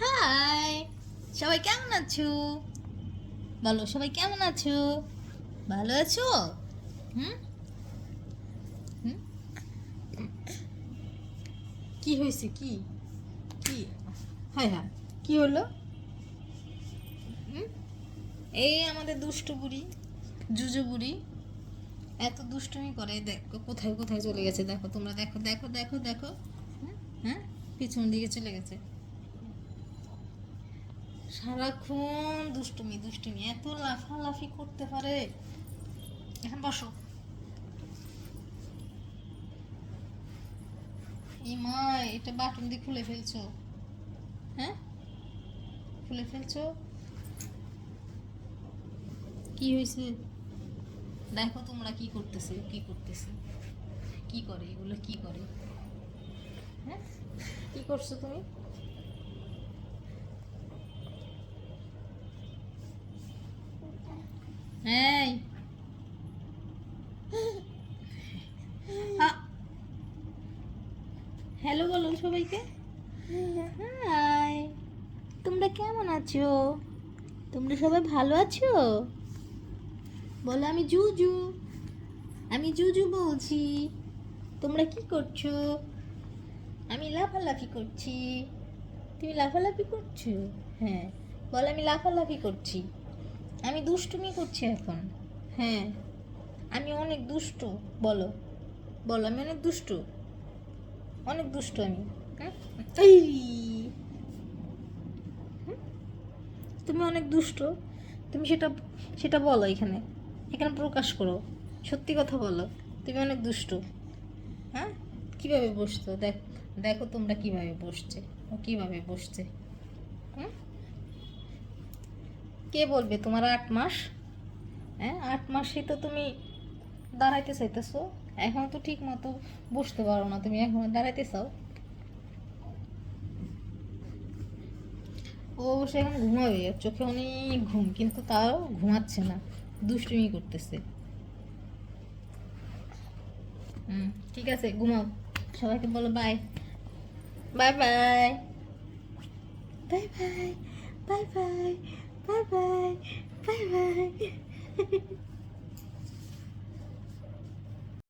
High, সবাই কেমন আছো? বলো, সবাই কেমন আছো? ভালো আছো? হুম? কি হয়েছে? কি? কি? হ্যাঁ হ্যাঁ কি হলো? এই আমাদের দুষ্টু বুড়ি, জুজু বুড়ি, এত দুষ্টুমি করে, দেখো কোথায় কোথায় চলে গেছে? দেখো, তোমরা দেখো দেখো দেখো দেখো? হ্যাঁ? পিছন দিকে চলে গেছে। সারাক্ষণ দুষ্টুমি দুষ্টুমি, এত লাফালাফি করতে পারে। এখন বসো। এই মা, এটা বাটন দিয়ে খুলে ফেলছো। হ্যাঁ? খুলে ফেলছো? কি হয়েছে? দেখো তোমরা কি করতেছে কি করতেছে। কি করে, এগুলো কি করে? হ্যাঁ? কি করছ তুমি? এই হ্যালো বলো সবাইকে। হাই তোমরা কেমন আছো? তোমরা সবাই ভালো আছো? বলো আমি জুজু। আমি জুজু বলছি। তোমরা কি করছ? আমি লাফালাফি করছি। তুমি লাফালাফি করছ? হ্যাঁ। বলো আমি লাফালাফি করছি। আমি দুষ্টুমি করছি এখন। হ্যাঁ। আমি অনেক দুষ্টু বলো। বলো আমি অনেক দুষ্টু। অনেক দুষ্ট আমি। হ্যাঁ? তুমি অনেক দুষ্ট। তুমি সেটা সেটা বলো এখানে। এখানে প্রকাশ করো। সত্যি কথা বলো। তুমি অনেক দুষ্ট। হ্যাঁ? কীভাবে বসতো দেখ দেখো তোমরা কীভাবে বসছে। ও কীভাবে বসছে। হুম? কে বলবে? তোমার আট মাস? হ্যাঁ আট মাসেই তো তুমি দাঁড়াইতে চাইতেছো। এখন তো ঠিক মতো বসতে পারো না তুমি, এখন দাঁড়াইতে চাও। ও অবশ্য এখন ঘুমাবে চোখে অনেক ঘুম, কিন্তু তাও ঘুমাচ্ছে না, দুষ্টুমি করতেছে। হুম, ঠিক আছে, ঘুমাও। সবাইকে বলো bye bye bye bye bye bye bye 拜拜拜拜。嘿嘿嘿